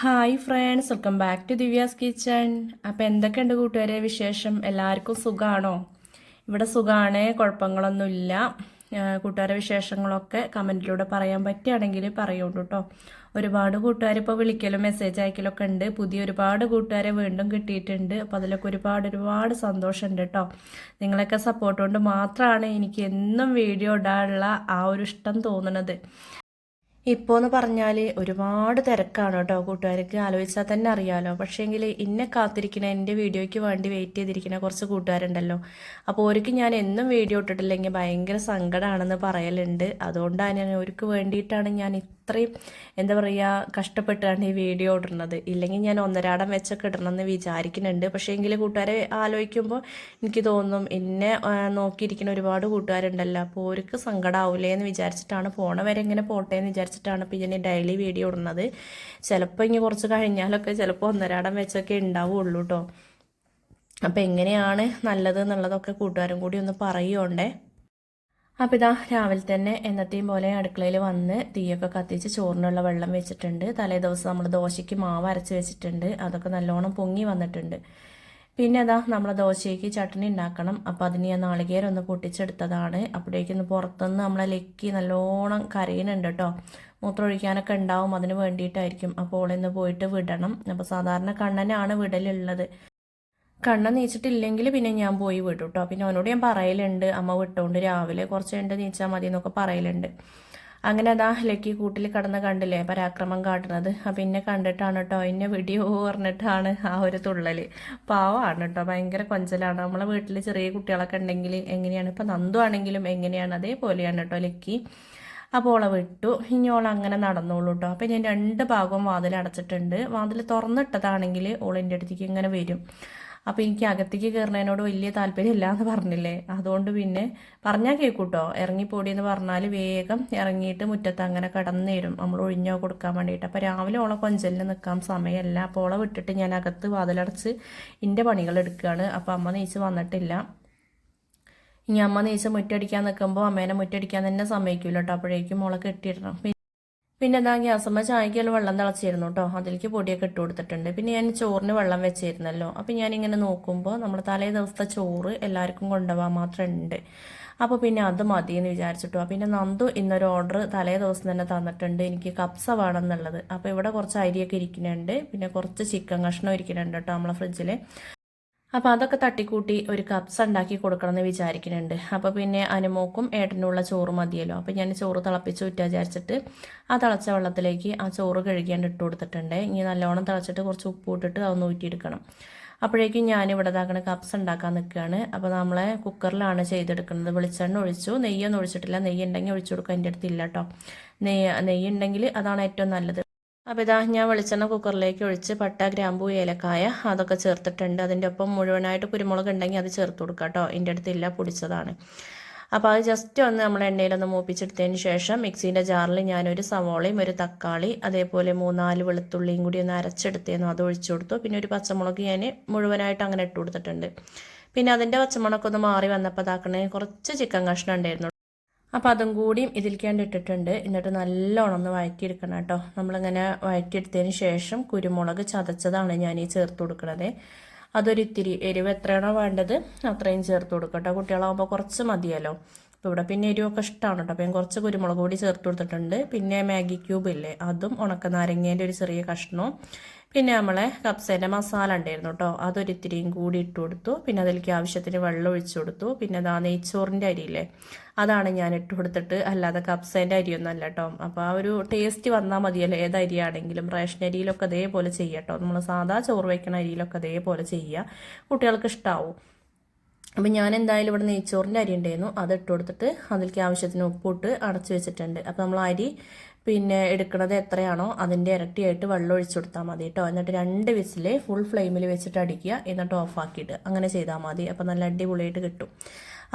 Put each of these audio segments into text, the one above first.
Hi friends welcome back to Divya's kitchen അപ്പോൾ എന്തൊക്കെയുണ്ട് കൂട്ടുകാരെ വിശേഷം? എല്ലാവർക്കും സുഖമാണോ ഇവിടെ സുഖമാണ് കുഴപ്പങ്ങളൊന്നുമില്ല. കൂട്ടുകാരെ വിശേഷങ്ങളൊക്കെ കമന്റിലൂടെ പറയാൻ പറ്റുകയാണെങ്കിൽ പറയുള്ളൂ കേട്ടോ ഒരുപാട് കൂട്ടുകാർ ഇപ്പോൾ വിളിക്കലും മെസ്സേജ് അയക്കലൊക്കെ ഉണ്ട്. പുതിയ ഒരുപാട് കൂട്ടുകാരെ വീണ്ടും കിട്ടിയിട്ടുണ്ട്. അപ്പോൾ അതിലൊക്കെ ഒരുപാട് ഒരുപാട് സന്തോഷമുണ്ട് കേട്ടോ നിങ്ങളൊക്കെ സപ്പോർട്ട് കൊണ്ട് മാത്രമാണ് എനിക്ക് എന്നും വീഡിയോ ഇടാനുള്ള ആ ഒരു ഇഷ്ടം തോന്നുന്നത്. ഇപ്പോൾ എന്ന് പറഞ്ഞാൽ ഒരുപാട് തിരക്കാണ് കേട്ടോ കൂട്ടുകാർക്ക്. ആലോചിച്ചാൽ തന്നെ അറിയാലോ. പക്ഷേങ്കിൽ ഇന്നെ കാത്തിരിക്കുന്ന എന്റെ വീഡിയോയ്ക്ക് വേണ്ടി വെയിറ്റ് ചെയ്തിരിക്കുന്ന കുറച്ച് കൂട്ടുകാരുണ്ടല്ലോ. അപ്പോൾ അവർക്ക് ഞാൻ എന്നും വീഡിയോ ഇട്ടിട്ടില്ലെങ്കിൽ ഭയങ്കര സങ്കടമാണെന്ന് പറയലുണ്ട്. അതുകൊണ്ടാണ് ഞാൻ അവർക്ക് വേണ്ടിയിട്ടാണ് ഞാൻ ഇത്രയും എന്താ പറയുക കഷ്ടപ്പെട്ടാണ് ഈ വീഡിയോ ഇടുന്നത്. ഇല്ലെങ്കിൽ ഞാൻ ഒന്നരാടം വെച്ചൊക്കെ ഇടണമെന്ന് വിചാരിക്കുന്നുണ്ട്. പക്ഷേ എങ്കിൽ കൂട്ടുകാരെ ആലോചിക്കുമ്പോൾ എനിക്ക് തോന്നും എന്നെ നോക്കിയിരിക്കുന്ന ഒരുപാട് കൂട്ടുകാരുണ്ടല്ലോ. അപ്പോൾ അവർക്ക് സങ്കടമാവില്ലേ എന്ന് വിചാരിച്ചിട്ടാണ് പോണ വരെ ഇങ്ങനെ പോട്ടെ എന്ന് വിചാരിച്ചിട്ടാണ് ഇപ്പോൾ ഞാൻ ഡെയിലി വീഡിയോ ഇടുന്നത്. ചിലപ്പോൾ ഇനി കുറച്ച് കഴിഞ്ഞാലൊക്കെ ചിലപ്പോൾ ഒന്നരാടം വെച്ചൊക്കെ ഉണ്ടാവുള്ളൂ കേട്ടോ അപ്പോൾ എങ്ങനെയാണ് നല്ലത് എന്നുള്ളതൊക്കെ കൂട്ടുകാരും കൂടി ഒന്ന് പറയുകയുണ്ടേ അപ്പോൾ ഇതാ രാവിലെ തന്നെ എന്നത്തെയും പോലെ അടുക്കളയിൽ വന്ന് തീയൊക്കെ കത്തിച്ച് ചോറിനുള്ള വെള്ളം വെച്ചിട്ടുണ്ട്. തലേ ദിവസം നമ്മൾ ദോശയ്ക്ക് മാവ് അരച്ച് വെച്ചിട്ടുണ്ട്. അതൊക്കെ നല്ലോണം പൊങ്ങി വന്നിട്ടുണ്ട്. പിന്നെ അതാ നമ്മൾ ദോശയ്ക്ക് ചട്ടണി ഉണ്ടാക്കണം. അപ്പോൾ അതിന് ഞാൻ നാളികേരം ഒന്ന് പൊട്ടിച്ചെടുത്തതാണ്. അപ്പോഴേക്കൊന്ന് പുറത്തുനിന്ന് നമ്മളെ ലക്കി നല്ലോണം കരയുന്നുണ്ട് കേട്ടോ. മൂത്രം ഒഴിക്കാനൊക്കെ ഉണ്ടാവും. അതിന് വേണ്ടിയിട്ടായിരിക്കും. അപ്പോൾ ഓളിന്ന് പോയിട്ട് വിടണം. അപ്പോൾ സാധാരണ കണ്ണനാണ് വിടലുള്ളത്. കണ്ണ നീച്ചിട്ടില്ലെങ്കിൽ പിന്നെ ഞാൻ പോയി വിടും കേട്ടോ പിന്നെ അവനോട് ഞാൻ പറയലുണ്ട്. അമ്മ വിട്ടോണ്ട് രാവിലെ കുറച്ച് കണ്ട് നീച്ചാൽ മതി എന്നൊക്കെ പറയലുണ്ട്. അങ്ങനെ അതാ ലക്കി കൂട്ടിൽ കിടന്ന് കണ്ടില്ലേ പരാക്രമം കാട്ടുന്നത്. അപ്പം എന്നെ കണ്ടിട്ടാണ് കേട്ടോ എന്നെ വീഡിയോ പറഞ്ഞിട്ടാണ് ആ ഒരു തുള്ളൽ പാവമാണ് കേട്ടോ ഭയങ്കര കൊഞ്ചലാണ്. നമ്മളെ വീട്ടിൽ ചെറിയ കുട്ടികളൊക്കെ ഉണ്ടെങ്കിൽ എങ്ങനെയാണ്? ഇപ്പം നന്ദു ആണെങ്കിലും എങ്ങനെയാണ്? അതേപോലെയാണ് കേട്ടോ ലക്കി. അപ്പോൾ ഓളെ വിട്ടു. ഇനി ഓൾ അങ്ങനെ നടന്നോളൂ കേട്ടോ അപ്പം ഞാൻ രണ്ട് ഭാഗവും വാതിൽ അടച്ചിട്ടുണ്ട്. വാതിൽ തുറന്നിട്ടതാണെങ്കിൽ ഓൾ എന്റെ അടുത്തേക്ക് ഇങ്ങനെ വരും. അപ്പോൾ എനിക്ക് അകത്തേക്ക് കയറുന്നതിനോട് വലിയ താല്പര്യമില്ല എന്ന് പറഞ്ഞില്ലേ? അതുകൊണ്ട് പിന്നെ പറഞ്ഞാൽ കേൾക്കൂട്ടോ ഇറങ്ങിപ്പോടി എന്ന് പറഞ്ഞാൽ വേഗം ഇറങ്ങിയിട്ട് മുറ്റത്ത് അങ്ങനെ കടന്നു തരും നമ്മൾ ഒഴിഞ്ഞോ കൊടുക്കാൻ വേണ്ടിയിട്ട്. അപ്പോൾ രാവിലെ ഓളെ കൊഞ്ചലിന് നിൽക്കാൻ സമയമല്ല അപ്പോൾ ഓളെ വിട്ടിട്ട് ഞാൻ അകത്ത് വാതിലടച്ച് എന്റെ പണികൾ എടുക്കുകയാണ് അപ്പോൾ അമ്മ നീച്ച് വന്നിട്ടില്ല. ഇനി അമ്മ നീച്ച മുറ്റടിക്കാൻ നിൽക്കുമ്പോൾ അമ്മേനെ മുറ്റടിക്കാൻ തന്നെ സമ്മതിക്കില്ല കേട്ടോ അപ്പോഴേക്കും മോളെ കെട്ടിയിടണം. പിന്നെ എന്താ ഗ്യാസമ്മ ചായക്കുള്ള വെള്ളം തിളച്ചിരുന്നു കേട്ടോ അതിലേക്ക് പൊടിയൊക്കെ ഇട്ട് കൊടുത്തിട്ടുണ്ട്. പിന്നെ ഞാൻ ചോറിന് വെള്ളം വെച്ചിരുന്നല്ലോ. അപ്പം ഇങ്ങനെ നോക്കുമ്പോൾ നമ്മുടെ തലേ ദിവസത്തെ ചോറ് എല്ലാവർക്കും കൊണ്ടുപോകാൻ മാത്രം ഉണ്ട് അപ്പോൾ പിന്നെ അത് മതി എന്ന് വിചാരിച്ചിട്ടോ പിന്നെ നന്ദു ഇന്നൊരു ഓർഡർ തലേ ദിവസം തന്നെ തന്നിട്ടുണ്ട്. എനിക്ക് കപ്സ വേണം എന്നുള്ളത് അപ്പോൾ ഇവിടെ കുറച്ച് അരിയൊക്കെ ഇരിക്കുന്നുണ്ട്. പിന്നെ കുറച്ച് ചിക്കൻ കഷ്ണം ഇരിക്കുന്നുണ്ട് കേട്ടോ നമ്മളെ ഫ്രിഡ്ജിൽ അപ്പോൾ അതൊക്കെ തട്ടിക്കൂട്ടി ഒരു കപ്സ് ഉണ്ടാക്കി കൊടുക്കണം എന്ന് വിചാരിക്കുന്നുണ്ട്. അപ്പോൾ പിന്നെ അനുമോക്കും ഏട്ടനുള്ള ചോറ് മതിയല്ലോ. അപ്പോൾ ഞാൻ ചോറ് തിളപ്പിച്ച് വിറ്റാ വിചാരിച്ചിട്ട് ആ തിളച്ച വെള്ളത്തിലേക്ക് ആ ചോറ് കഴുകിയാണ്ട് ഇട്ട് കൊടുത്തിട്ടുണ്ട്. ഇനി നല്ലോണം തിളച്ചിട്ട് കുറച്ച് ഉപ്പ് ഇട്ടിട്ട് അതൊന്ന് ഊറ്റിയെടുക്കണം. അപ്പോഴേക്കും ഞാൻ ഇവിടെ ഇതാക്കണ കപ്സ് ഉണ്ടാക്കാൻ നിൽക്കുകയാണ്. അപ്പോൾ നമ്മളെ കുക്കറിലാണ് ചെയ്തെടുക്കുന്നത്. വെളിച്ചെണ്ണ ഒഴിച്ചു. നെയ്യൊന്നും ഒഴിച്ചിട്ടില്ല. നെയ്യ് ഉണ്ടെങ്കിൽ ഒഴിച്ചു കൊടുക്കുക. എന്റെ അടുത്തില്ല കേട്ടോ. നെയ്യ് നെയ്യ് ഉണ്ടെങ്കിൽ അതാണ് ഏറ്റവും നല്ലത്. അപ്പോൾ ഇതാ ഞാൻ വെളിച്ചെണ്ണ കുക്കറിലേക്ക് ഒഴിച്ച് പട്ട ഗ്രാമ്പൂ ഏലക്കായ അതൊക്കെ ചേർത്തിട്ടുണ്ട്. അതിന്റെ ഒപ്പം മുഴുവനായിട്ട് കുരുമുളക് ഉണ്ടെങ്കിൽ അത് ചേർത്ത് കൊടുക്കുക കേട്ടോ. എന്റെ അടുത്തില്ല പൊടിച്ചതാണ്. അപ്പോൾ അത് ജസ്റ്റ് ഒന്ന് നമ്മൾ എണ്ണയിലൊന്ന് മൂപ്പിച്ചെടുത്തതിന് ശേഷം മിക്സീന്റെ ജാറിൽ ഞാനൊരു സവോളയും ഒരു തക്കാളി അതേപോലെ മൂന്നാൽ വെളുത്തുള്ളിയും കൂടി ഒന്ന് അരച്ചെടുത്തേന്നു അത് ഒഴിച്ചു കൊടുത്തു. പിന്നെ ഒരു പച്ചമുളക് ഞാൻ മുഴുവനായിട്ട് അങ്ങനെ ഇട്ട് കൊടുത്തിട്ടുണ്ട്. പിന്നെ അതിന്റെ പച്ചമുളകൊക്കെ ഒന്ന് മാറി വന്നപ്പോൾ അതാക്കണേ കുറച്ച് ചിക്കൻ കഷ്ണം ഉണ്ടായിരുന്നു അപ്പോൾ അതും കൂടിയും ഇതിലേക്കാണ്ട് ഇട്ടിട്ടുണ്ട്. എന്നിട്ട് നല്ലോണം ഒന്ന് വഴറ്റിയെടുക്കണം കേട്ടോ. നമ്മളിങ്ങനെ വഴറ്റിയെടുത്തതിന് ശേഷം കുരുമുളക് ചതച്ചതാണ് ഞാൻ ഈ ചേർത്ത് കൊടുക്കുന്നത് അതൊരിത്തിരി എരിവ് എത്രയാണോ വേണ്ടത് അത്രയും ചേർത്ത് കൊടുക്കട്ടോ കുട്ടികളാകുമ്പോൾ കുറച്ച് മതിയല്ലോ. അപ്പോൾ ഇവിടെ പിന്നെ എരിവൊക്കെ ഇഷ്ടമാണ് കേട്ടോ. അപ്പം കുറച്ച് കുരുമുളക് കൂടി ചേർത്ത് കൊടുത്തിട്ടുണ്ട്. പിന്നെ മാഗി ക്യൂബ് ഇല്ലേ അതും ഉണക്ക നാരങ്ങേന്റെ ഒരു ചെറിയ കഷ്ണവും. പിന്നെ നമ്മളെ കപ്സേന്റെ മസാല ഉണ്ടായിരുന്നു കേട്ടോ. അതൊരിത്തിരിയും കൂടി ഇട്ട് കൊടുത്തു. പിന്നെ അതിലേക്ക് ആവശ്യത്തിന് വെള്ളം ഒഴിച്ചു കൊടുത്തു. പിന്നെ അതാ നെയ്ച്ചോറിന്റെ അരിയില്ലേ അതാണ് ഞാൻ ഇട്ട് കൊടുത്തിട്ട്. അല്ലാതെ കപ്സേന്റെ അരിയൊന്നും അല്ല കേട്ടോ. അപ്പോൾ ആ ഒരു ടേസ്റ്റ് വന്നാൽ മതിയല്ലോ. ഏത് അരിയാണെങ്കിലും റേഷൻ അരിയിലൊക്കെ അതേപോലെ ചെയ്യുക കേട്ടോ. നമ്മൾ സാധാ ചോറ് വയ്ക്കുന്ന അരിയിലൊക്കെ അതേപോലെ ചെയ്യുക. കുട്ടികൾക്ക് ഇഷ്ടാവും. അപ്പം ഞാൻ എന്തായാലും ഇവിടെ നെയ്ച്ചോറിന്റെ അരി ഉണ്ടായിരുന്നു. അത് ഇട്ട് കൊടുത്തിട്ട് അതിലേക്ക് ആവശ്യത്തിന് ഉപ്പിട്ട് അടച്ചു വെച്ചിട്ടുണ്ട്. അപ്പോൾ നമ്മൾ അരി പിന്നെ എടുക്കുന്നത് എത്രയാണോ അതിന്റെ ഇരട്ടിയായിട്ട് വെള്ളം ഒഴിച്ചു കൊടുത്താൽ മതി കേട്ടോ എന്നിട്ട് രണ്ട് വിസിൽ ഫുൾ ഫ്ലെയിമിൽ വെച്ചിട്ട് അടിക്കുക എന്നിട്ട് ഓഫാക്കിയിട്ട് അങ്ങനെ ചെയ്താൽ മതി. അപ്പോൾ നല്ല അടിപൊളിയായിട്ട് കിട്ടും.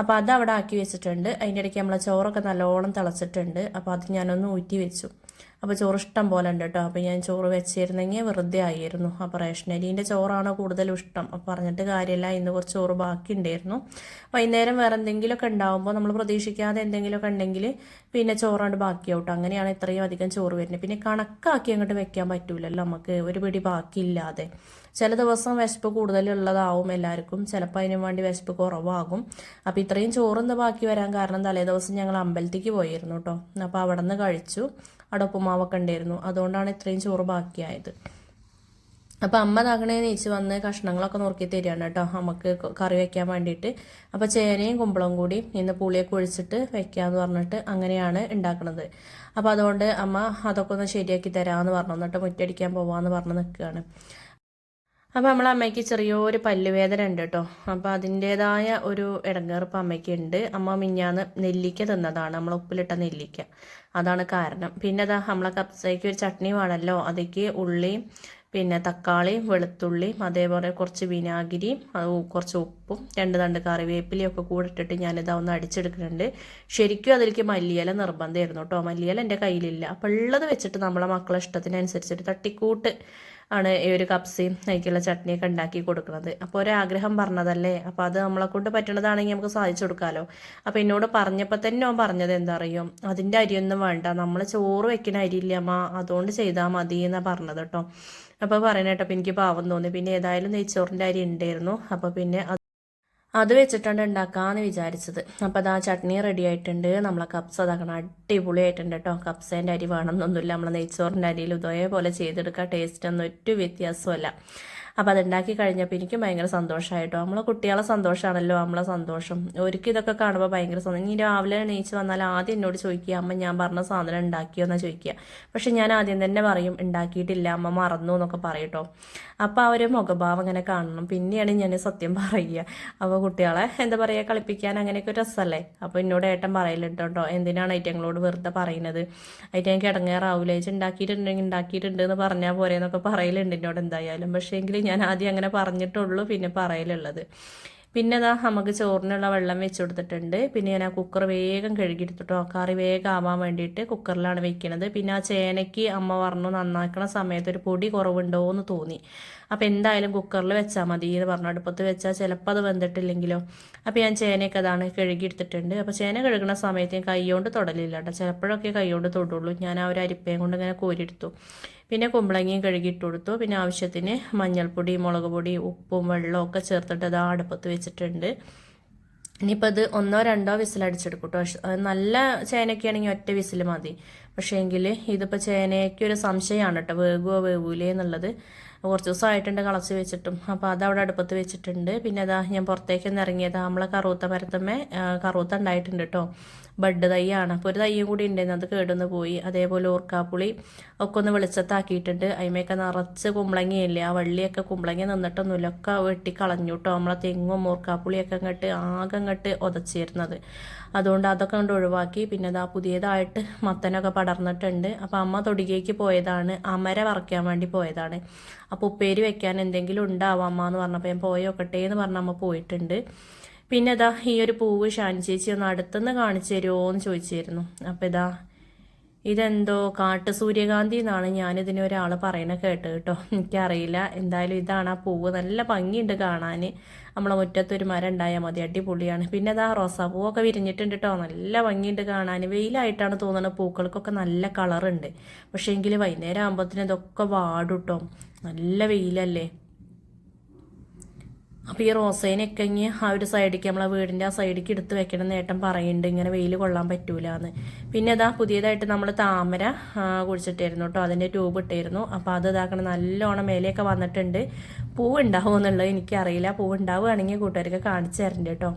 അപ്പോൾ അത് അവിടെ ആക്കി വെച്ചിട്ടുണ്ട്. അതിന്റെ ഇടയ്ക്ക് നമ്മളെ ചോറൊക്കെ നല്ലോണം തിളച്ചിട്ടുണ്ട്. അപ്പോൾ അത് ഞാനൊന്ന് ഊറ്റി വെച്ചു. അപ്പോൾ ചോറ് ഇഷ്ടം പോലെ ഉണ്ട് കേട്ടോ അപ്പോൾ ഞാൻ ചോറ് വെച്ചിരുന്നെങ്കിൽ വെറുതെ ആയിരുന്നു. അപ്പോൾ റേഷനരീന്റെ ചോറാണ് കൂടുതലും ഇഷ്ടം. അപ്പോൾ പറഞ്ഞിട്ട് കാര്യമില്ല. ഇന്ന് കുറച്ച് ചോറ് ബാക്കി ഉണ്ടായിരുന്നു വൈകുന്നേരം വേറെ എന്തെങ്കിലുമൊക്കെ ഉണ്ടാകുമ്പോൾ നമ്മൾ പ്രതീക്ഷിക്കാതെ എന്തെങ്കിലുമൊക്കെ ഉണ്ടെങ്കിൽ പിന്നെ ചോറാണ്ട് ബാക്കിയാവട്ടോ അങ്ങനെയാണ് ഇത്രയും അധികം ചോറ് വരുന്നത്. പിന്നെ കണക്കാക്കി അങ്ങോട്ട് വെക്കാൻ പറ്റൂലല്ലോ നമുക്ക് ഒരു പിടി ബാക്കിയില്ലാതെ. ചില ദിവസം വിശപ്പ് കൂടുതലുള്ളതാവും എല്ലാവർക്കും ചിലപ്പോൾ അതിനു വേണ്ടി വിശപ്പ് കുറവാകും. അപ്പോൾ ഇത്രയും ചോറൊന്ന് ബാക്കി വരാൻ കാരണം തലേ ദിവസം ഞങ്ങൾ അമ്പലത്തേക്ക് പോയിരുന്നു കേട്ടോ അപ്പോൾ അവിടെ നിന്ന് കഴിച്ചു. അവിടെ ഉപ്പുമാവൊക്കെ ഉണ്ടായിരുന്നു. അതുകൊണ്ടാണ് ഇത്രയും ചോറ് ബാക്കിയായത്. അപ്പോൾ അമ്മ തകണേ നീച്ച് വന്ന് കഷ്ണങ്ങളൊക്കെ നോക്കി തരികയാണ് കേട്ടോ. അമ്മയ്ക്ക് കറി വെക്കാൻ വേണ്ടിയിട്ട്. അപ്പോൾ ചേനയും കുമ്പളം കൂടി ഇന്ന് പുളിയൊക്കെ ഒഴിച്ചിട്ട് വെക്കാമെന്ന് പറഞ്ഞിട്ട് അങ്ങനെയാണ് ഉണ്ടാക്കുന്നത് അപ്പോൾ അതുകൊണ്ട് അമ്മ അതൊക്കെ ഒന്ന് ശരിയാക്കി തരാമെന്ന് പറഞ്ഞു എന്നിട്ട് മുറ്റടിക്കാൻ പോവാമെന്ന് പറഞ്ഞ് നിൽക്കുകയാണ് അപ്പോൾ നമ്മളെ അമ്മയ്ക്ക് ചെറിയൊരു പല്ലുവേദന ഉണ്ട് കേട്ടോ. അപ്പോൾ അതിന്റേതായ ഒരു ഇടങ്ങേറിപ്പ് അമ്മയ്ക്ക് ഉണ്ട്. അമ്മ മിഞ്ഞാന്ന് നെല്ലിക്ക തിന്നതാണ്. നമ്മൾ ഉപ്പിലിട്ട നെല്ലിക്ക. അതാണ് കാരണം. പിന്നെ അതാ നമ്മളെ കപ്സയ്ക്ക് ഒരു ചട്നി വേണമല്ലോ അതിക്ക് ഉള്ളിയും പിന്നെ തക്കാളിയും വെളുത്തുള്ളിയും അതേപോലെ കുറച്ച് വിനാഗിരി കുറച്ച് ഉപ്പും രണ്ട് തണ്ട് കറിവേപ്പിലയും ഒക്കെ കൂടെ ഇട്ടിട്ട് ഞാനിതാ ഒന്ന് അടിച്ചെടുക്കുന്നുണ്ട്. ശരിക്കും അതിലേക്ക് മല്ലിയില നിർബന്ധമായിരുന്നു കേട്ടോ. മല്ലിയില എന്റെ കയ്യിലില്ല. അപ്പോൾ ഉള്ളത് വെച്ചിട്ട് നമ്മളെ മക്കളെ ഇഷ്ടത്തിനനുസരിച്ചിട്ട് തട്ടിക്കൂട്ട് ആണ് ഈ ഒരു കപ്സയും അതിലേക്കുള്ള ചട്നിയൊക്കെ ഉണ്ടാക്കി കൊടുക്കുന്നത്. അപ്പോൾ ഒരാഗ്രഹം പറഞ്ഞതല്ലേ? അപ്പോൾ അത് നമ്മളെ കൊണ്ട് പറ്റണതാണെങ്കിൽ നമുക്ക് സാധിച്ചു കൊടുക്കാമല്ലോ അപ്പോൾ എന്നോട് പറഞ്ഞപ്പോൾ തന്നെ അവൻ പറഞ്ഞത് എന്താ അറിയോ അതിന്റെ അരിയൊന്നും വേണ്ട. നമ്മൾ ചോറ് വെക്കുന്ന അരിയില്ല അമ്മ? അതുകൊണ്ട് ചെയ്താൽ മതി എന്നാണ് പറഞ്ഞത് കേട്ടോ. അപ്പോൾ പറയണേട്ടോ എനിക്ക് പാവം തോന്നി. പിന്നെ ഏതായാലും നെയ്ച്ചോറിന്റെ അരി ഉണ്ടായിരുന്നു. അപ്പോൾ പിന്നെ അത് വെച്ചിട്ടാണ് ഉണ്ടാക്കാമെന്ന് വിചാരിച്ചത്. അപ്പോൾ അതാ ചട്നി റെഡി ആയിട്ടുണ്ട്. നമ്മളെ കപ്സ് അതാക്കണം അടിപൊളിയായിട്ടുണ്ട് കേട്ടോ കപ്സേന്റെ അരി വേണമെന്നൊന്നുമില്ല. നമ്മളെ നെയ്ച്ചോറിന്റെ അരിയിൽ ഇതേപോലെ ചെയ്തെടുക്കുക ടേസ്റ്റ് ഒന്നും ഒറ്റ വ്യത്യാസമല്ല അപ്പോൾ അതുണ്ടാക്കി കഴിഞ്ഞപ്പോൾ എനിക്കും ഭയങ്കര സന്തോഷമായിട്ടോ നമ്മളെ കുട്ടികളെ സന്തോഷമാണല്ലോ നമ്മളെ സന്തോഷം. ഒരിക്കൽ ഇതൊക്കെ കാണുമ്പോൾ ഭയങ്കര സന്തോഷം. ഇനി രാവിലെ എണീച്ച് വന്നാൽ ആദ്യം എന്നോട് ചോദിക്കുക അമ്മ ഞാൻ പറഞ്ഞ സാധനം ഉണ്ടാക്കിയോ? എന്നാ ചോദിക്കുക. പക്ഷെ ഞാൻ ആദ്യം തന്നെ പറയും ഉണ്ടാക്കിയിട്ടില്ല അമ്മ മറന്നു എന്നൊക്കെ പറയട്ടോ അപ്പോൾ ആ ഒരു മുഖഭാവം അങ്ങനെ കാണണം. പിന്നെയാണ് ഞാൻ സത്യം പറയുക. അപ്പോൾ കുട്ടികളെ എന്താ പറയുക കളിപ്പിക്കാൻ അങ്ങനെയൊക്കെ ഒരു രസമല്ലേ അപ്പോൾ എന്നോട് ഏട്ടൻ പറയലുണ്ട് എന്തിനാണ് ഐറ്റങ്ങളോട് വെറുതെ പറയുന്നത്? ഐറ്റം എനിക്ക് ഉണ്ടാക്കിയിട്ടുണ്ടെങ്കിൽ ഉണ്ടാക്കിയിട്ടുണ്ട് എന്ന് പറഞ്ഞാൽ പോരെ എന്നൊക്കെ പറയലുണ്ട് എന്നോട് എന്തായാലും. പക്ഷേ ഞാൻ ആദ്യം അങ്ങനെ പറഞ്ഞിട്ടുള്ളൂ പിന്നെ പറയലുള്ളത്. പിന്നെ അതാ നമുക്ക് ചോറിനുള്ള വെള്ളം വെച്ച് കൊടുത്തിട്ടുണ്ട്. പിന്നെ ഞാൻ ആ കുക്കർ വേഗം കഴുകിയെടുത്തിട്ടോ. കറി വേഗം ആവാൻ വേണ്ടിയിട്ട് കുക്കറിലാണ് വെക്കുന്നത് പിന്നെ ആ ചേനയ്ക്ക് അമ്മ പറഞ്ഞു നന്നാക്കണ സമയത്ത് ഒരു പൊടി കുറവുണ്ടോ എന്ന് തോന്നി. അപ്പോൾ എന്തായാലും കുക്കറിൽ വെച്ചാൽ മതി എന്ന് പറഞ്ഞു. അടുപ്പത്ത് വെച്ചാൽ ചിലപ്പോൾ അത് വെന്തിട്ടില്ലെങ്കിലോ. അപ്പോൾ ഞാൻ ചേനയൊക്കെ അതാണ് കഴുകിയെടുത്തിട്ടുണ്ട്. അപ്പോൾ ചേന കഴുകുന്ന സമയത്ത് ഞാൻ കൈ കൊണ്ട് തൊടലില്ല കേട്ടോ. ചിലപ്പോഴൊക്കെ കൈ കൊണ്ട് തൊടുള്ളൂ. ഞാൻ ആ ഒരു അരിപ്പയും കൊണ്ട് ഇങ്ങനെ കോരിയെടുത്തു. പിന്നെ കുമ്പളങ്ങയും കഴുകിയിട്ട് കൊടുത്തു. പിന്നെ ആവശ്യത്തിന് മഞ്ഞൾപ്പൊടി മുളക് പൊടി ഉപ്പും വെള്ളവും ഒക്കെ ചേർത്തിട്ട് അത് അടുപ്പത്ത് വെച്ചിട്ടുണ്ട്. ഇനിയിപ്പോൾ അത് ഒന്നോ രണ്ടോ വിസിലടിച്ചെടുക്കും കേട്ടോ നല്ല ചേനയ്ക്ക് ആണെങ്കിൽ ഒറ്റ വിസിൽ മതി. പക്ഷേ എങ്കിൽ ഇതിപ്പോൾ ചേനയ്ക്ക് ഒരു സംശയമാണ് കേട്ടോ വേകുവോ വേവൂലേ എന്നുള്ളത്. കുറച്ച് ദിവസമായിട്ടുണ്ട് കളച്ച് വെച്ചിട്ടും. അപ്പോൾ അത് അവിടെ അടുപ്പത്ത് വെച്ചിട്ടുണ്ട്. പിന്നെ അതാ ഞാൻ പുറത്തേക്ക് ഇറങ്ങിയത്. നമ്മളെ കറുത്ത മരത്തമ്മേ കറുത്ത ഉണ്ടായിട്ടുണ്ട് കേട്ടോ ബഡ് തൈയാണ്. അപ്പോൾ ഒരു തയ്യും കൂടി ഉണ്ടായിരുന്നു അത് കേടുന്ന് പോയി. അതേപോലെ ഓർക്കാപ്പുളി ഒക്കെ ഒന്ന് വെളിച്ചത്താക്കിയിട്ടുണ്ട്. അതിമയൊക്കെ നിറച്ച് കുമ്പളങ്ങിയില്ലേ ആ വള്ളിയൊക്കെ കുമ്പളങ്ങി നിന്നിട്ടൊന്നുമില്ല. ഒക്കെ വെട്ടി കളഞ്ഞു കേട്ടോ നമ്മളെ തെങ്ങും ഓർക്കാപ്പുളിയൊക്കെ അങ്ങോട്ട് ആകെ അങ്ങോട്ട് ഒതച്ചിരുന്നത്. അതുകൊണ്ട് അതൊക്കെ കൊണ്ട് ഒഴിവാക്കി. പിന്നെ അതാ പുതിയതായിട്ട് മത്തനൊക്കെ പടർന്നിട്ടുണ്ട്. അപ്പോൾ അമ്മ തൊടികേക്ക് പോയതാണ്. അമര വറക്കാൻ വേണ്ടി പോയതാണ്. അപ്പോൾ ഉപ്പേരി വെക്കാൻ എന്തെങ്കിലും ഉണ്ടാവാം അമ്മ എന്ന് പറഞ്ഞപ്പോൾ ഞാൻ പോയോക്കട്ടെ എന്ന് പറഞ്ഞ അമ്മ പോയിട്ടുണ്ട്. പിന്നെ ഇതാ ഈ ഒരു പൂവ് ഷാൻ ചേച്ചി ഒന്ന് അടുത്തുനിന്ന് കാണിച്ചു തരുമോ എന്ന് ചോദിച്ചിരുന്നു. അപ്പോൾ ഇതാ ഇതെന്തോ കാട്ട് സൂര്യകാന്തി എന്നാണ് ഞാനിതിന് ഒരാൾ പറയണ കേട്ട് കേട്ടോ. എനിക്കറിയില്ല. എന്തായാലും ഇതാണ് ആ പൂവ്. നല്ല ഭംഗിയുണ്ട് കാണാൻ നമ്മളെ മുറ്റത്തൊരു മരം ഉണ്ടായാൽ മതി. അടിപൊളിയാണ്. പിന്നെ അതാ റോസാപ്പൂവൊക്കെ വിരിഞ്ഞിട്ടുണ്ട് കേട്ടോ. നല്ല ഭംഗിയുണ്ട് കാണാൻ വെയിലായിട്ടാണ് തോന്നുന്നത്. പൂക്കൾക്കൊക്കെ നല്ല കളറുണ്ട്. പക്ഷേ എങ്കിൽ വൈകുന്നേരം ആകുമ്പോഴത്തേനും ഇതൊക്കെ വാടും കേട്ടോ. നല്ല വെയിലല്ലേ? അപ്പോൾ ഈ റോസേനൊക്കെ ഇങ്ങനെ ആ ഒരു സൈഡിലേക്ക് നമ്മളെ വീടിന്റെ ആ സൈഡിലേക്ക് എടുത്ത് വെക്കണം നേട്ടം പറയുന്നുണ്ട്. ഇങ്ങനെ വെയിൽ കൊള്ളാൻ പറ്റൂല എന്ന് പിന്നെ അതാ പുതിയതായിട്ട് നമ്മൾ താമര കുഴിച്ചിട്ടായിരുന്നു കേട്ടോ അതിന്റെ ട്യൂബ് ഇട്ടായിരുന്നു അപ്പോൾ അത് ഇതാക്കണം നല്ലോണം മേലെയൊക്കെ വന്നിട്ടുണ്ട്. പൂവ് എന്നുള്ളത് എനിക്കറിയില്ല. പൂവ് ഉണ്ടാവുകയാണെങ്കിൽ കൂട്ടുകാർക്ക് കാണിച്ചു തരണ്ട് കേട്ടോ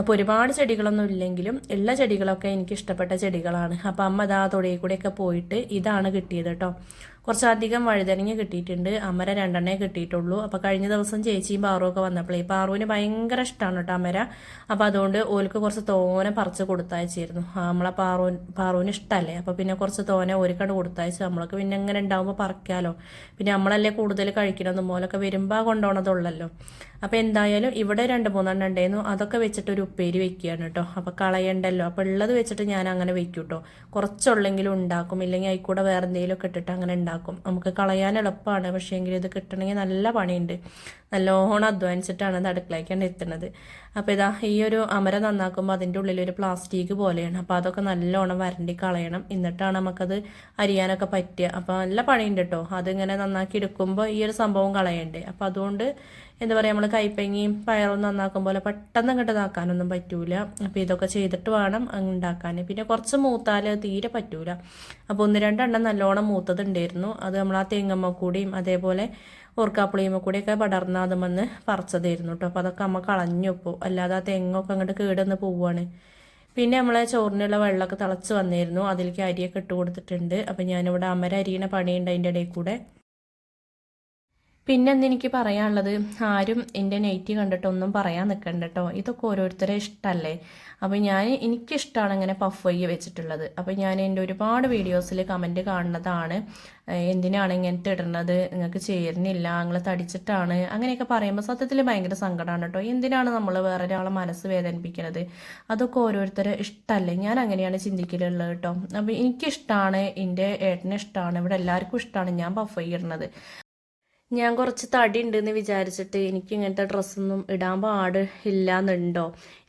അപ്പോൾ ഒരുപാട് ചെടികളൊന്നും ഇല്ലെങ്കിലും എല്ലാ ചെടികളൊക്കെ എനിക്ക് ഇഷ്ടപ്പെട്ട ചെടികളാണ്. അപ്പോൾ അമ്മ അതാ തൊടിയിൽ കൂടെയൊക്കെ പോയിട്ട് ഇതാണ് കിട്ടിയത് കേട്ടോ കുറച്ചധികം വഴുതനങ്ങ കിട്ടിയിട്ടുണ്ട്. അമര രണ്ടെണ്ണേ കിട്ടിയിട്ടുള്ളൂ. അപ്പോൾ കഴിഞ്ഞ ദിവസം ചേച്ചിയും പാറുവൊക്കെ വന്നപ്പോഴേ പാറുവിന് ഭയങ്കര ഇഷ്ടമാണ് കേട്ടോ അമര. അപ്പോൾ അതുകൊണ്ട് ഓൽക്ക് കുറച്ച് തോനെ പറിച്ച് കൊടുത്തയച്ചിരുന്നു. നമ്മളെ പാറു പാറുവിന് ഇഷ്ടമല്ലേ അപ്പോൾ പിന്നെ കുറച്ച് തോനെ ഓരിക്കണ്ട് കൊടുത്തയച്ചു. നമ്മൾക്ക് പിന്നെ ഇങ്ങനെ ഉണ്ടാകുമ്പോൾ പറിക്കാമല്ലോ പിന്നെ നമ്മളല്ലേ കൂടുതൽ കഴിക്കണമെന്നും മൂലൊക്കെ വരുമ്പോൾ കൊണ്ടുപോകണതുള്ളല്ലോ അപ്പോൾ എന്തായാലും ഇവിടെ രണ്ട് മൂന്നെണ്ണം ഉണ്ടായിരുന്നു അതൊക്കെ വെച്ചിട്ട് ഒരു ഉപ്പേരി വെക്കുകയാണ് കേട്ടോ. അപ്പോൾ കളയണ്ടല്ലോ. അപ്പോൾ ഉള്ളത് വെച്ചിട്ട് ഞാൻ അങ്ങനെ വെക്കും കേട്ടോ. കുറച്ചുള്ളെങ്കിലും ഉണ്ടാക്കും. ഇല്ലെങ്കിൽ അതിൽ കൂടെ വേറെ എന്തെങ്കിലുമൊക്കെ ഇട്ടിട്ട് അങ്ങനെ ഉണ്ടാക്കും. നമുക്ക് കളയാൻ എളുപ്പമാണ്. പക്ഷേ എങ്കിൽ ഇത് കിട്ടണമെങ്കിൽ നല്ല പണിയുണ്ട്. നല്ലോണം അധ്വാനിച്ചിട്ടാണ് അത് അടുക്കളയ്ക്കാണ് എത്തുന്നത്. അപ്പോൾ ഇതാ ഈ ഒരു അമര നന്നാക്കുമ്പോൾ അതിന്റെ ഉള്ളിൽ ഒരു പ്ലാസ്റ്റിക് പോലെയാണ്. അപ്പോൾ അതൊക്കെ നല്ലോണം വരണ്ടി കളയണം. എന്നിട്ടാണ് നമുക്കത് അരിയാനൊക്കെ പറ്റുക. അപ്പോൾ നല്ല പണിയുണ്ട് കേട്ടോ. അതിങ്ങനെ നന്നാക്കി എടുക്കുമ്പോൾ ഈ ഒരു സംഭവം കളയണ്ടേ. അപ്പോൾ അതുകൊണ്ട് എന്താ പറയുക നമ്മൾ കൈപ്പങ്ങിയും പയറും നന്നാക്കും പോലെ പെട്ടെന്ന് അങ്ങോട്ട് നാക്കാനൊന്നും പറ്റൂല. അപ്പോൾ ഇതൊക്കെ ചെയ്തിട്ട് വേണം ഉണ്ടാക്കാൻ പിന്നെ കുറച്ച് മൂത്താൽ തീരെ പറ്റൂല. അപ്പോൾ ഒന്ന് രണ്ടെണ്ണം നല്ലോണം മൂത്തതുണ്ടായിരുന്നു അത് നമ്മൾ ആ തേങ്ങമ്മ കൂടിയും അതേപോലെ ഓർക്കാപ്പുളിയുമ്മ കൂടിയൊക്കെ പടർന്ന് അതും വന്ന് പറിച്ചതായിരുന്നു കേട്ടോ അപ്പോൾ അതൊക്കെ അമ്മ കളഞ്ഞപ്പോൾ അല്ലാതെ ആ തെങ്ങൊക്കെ അങ്ങോട്ട് കേടന്ന് പോവുകയാണ് പിന്നെ നമ്മളെ ചോറിനുള്ള വെള്ളമൊക്കെ തിളച്ച് വന്നിരുന്നു. അതിലേക്ക് അരിയൊക്കെ ഇട്ട് കൊടുത്തിട്ടുണ്ട്. അപ്പം ഞാനിവിടെ അമര അരിയണ പണിയുണ്ട് അതിന്റെ ഇടയിൽ കൂടെ. പിന്നെ എനിക്ക് പറയാനുള്ളത്? ആരും എന്റെ നെറ്റി കണ്ടിട്ടൊന്നും പറയാൻ നിൽക്കണ്ട കേട്ടോ ഇതൊക്കെ ഓരോരുത്തരെ ഇഷ്ടമല്ലേ അപ്പോൾ ഞാൻ എനിക്കിഷ്ടമാണ് ഇങ്ങനെ പഫ് വയ്യ വെച്ചിട്ടുള്ളത്. അപ്പോൾ ഞാൻ എന്റെ ഒരുപാട് വീഡിയോസിൽ കമന്റ് കാണുന്നതാണ്. എന്തിനാണ് ഇങ്ങനത്തെ ഇടുന്നത് നിങ്ങൾക്ക് ചേരുന്നില്ല നിങ്ങൾ തടിച്ചിട്ടാണ്. അങ്ങനെയൊക്കെ പറയുമ്പോൾ സത്യത്തിൽ ഭയങ്കര സങ്കടമാണ് കേട്ടോ എന്തിനാണ് നമ്മൾ വേറെ ഒരാളെ മനസ്സ് വേദനിപ്പിക്കുന്നത് അതൊക്കെ ഓരോരുത്തരെ ഇഷ്ടമല്ലേ ഞാൻ അങ്ങനെയാണ് ചിന്തിക്കലുള്ളത് കേട്ടോ അപ്പോൾ എനിക്കിഷ്ടമാണ് എന്റെ ഏട്ടനെ ഇഷ്ടമാണ് ഇവിടെ എല്ലാവർക്കും ഇഷ്ടമാണ് ഞാൻ പഫ് വയ്യ ഇടുന്നത് ഞാൻ കുറച്ച് തടി ഉണ്ടെന്ന് വിചാരിച്ചിട്ട് എനിക്ക് ഇങ്ങനത്തെ ഡ്രസ്സൊന്നും ഇടാൻ പാട്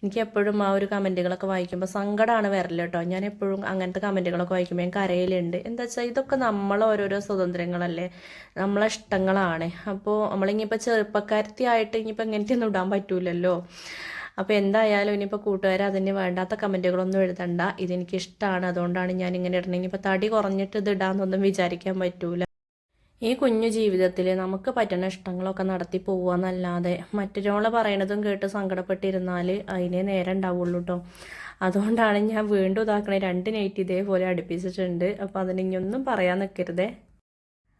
എനിക്ക് എപ്പോഴും ആ ഒരു കമന്റുകളൊക്കെ വായിക്കുമ്പോൾ സങ്കടമാണ് വരൽ കേട്ടോ. ഞാൻ എപ്പോഴും അങ്ങനത്തെ കമന്റുകളൊക്കെ വായിക്കുമ്പോൾ ഞാൻ കരയിലുണ്ട്. എന്താ വെച്ചാൽ ഇതൊക്കെ നമ്മളെ ഓരോരോ സ്വതന്ത്രങ്ങളല്ലേ? നമ്മളെ ഇഷ്ടങ്ങളാണ്. അപ്പോൾ നമ്മളിങ്ങിപ്പോൾ ചെറുപ്പക്കാരത്തി ആയിട്ട് ഇനിയിപ്പോൾ ഇങ്ങനത്തെ ഒന്നും ഇടാൻ പറ്റൂലല്ലോ. അപ്പോൾ എന്തായാലും ഇനിയിപ്പോൾ കൂട്ടുകാർ അതിന് വേണ്ടാത്ത കമന്റുകളൊന്നും എഴുതണ്ട. ഇതെനിക്കിഷ്ടമാണ് അതുകൊണ്ടാണ് ഞാൻ ഇങ്ങനെ ഇടണമെങ്കിൽ ഇപ്പോൾ തടി കുറഞ്ഞിട്ട് ഇത് ഇടാമെന്നൊന്നും വിചാരിക്കാൻ പറ്റൂല. ഈ കുഞ്ഞു ജീവിതത്തിൽ നമുക്ക് പറ്റുന്ന ഇഷ്ടങ്ങളൊക്കെ നടത്തി പോവാന്നല്ലാതെ മറ്റൊരാളെ പറയണതും കേട്ട് സങ്കടപ്പെട്ടിരുന്നാൽ അതിനെ നേരം ഉണ്ടാവുള്ളൂ കേട്ടോ അതുകൊണ്ടാണ് ഞാൻ വീണ്ടും ഇതാക്കണേ രണ്ട് നൈറ്റ് ഇതേപോലെ അടുപ്പിച്ചിട്ടുണ്ട്. അപ്പോൾ അതിനൊന്നും പറയാൻ നിൽക്കരുതേ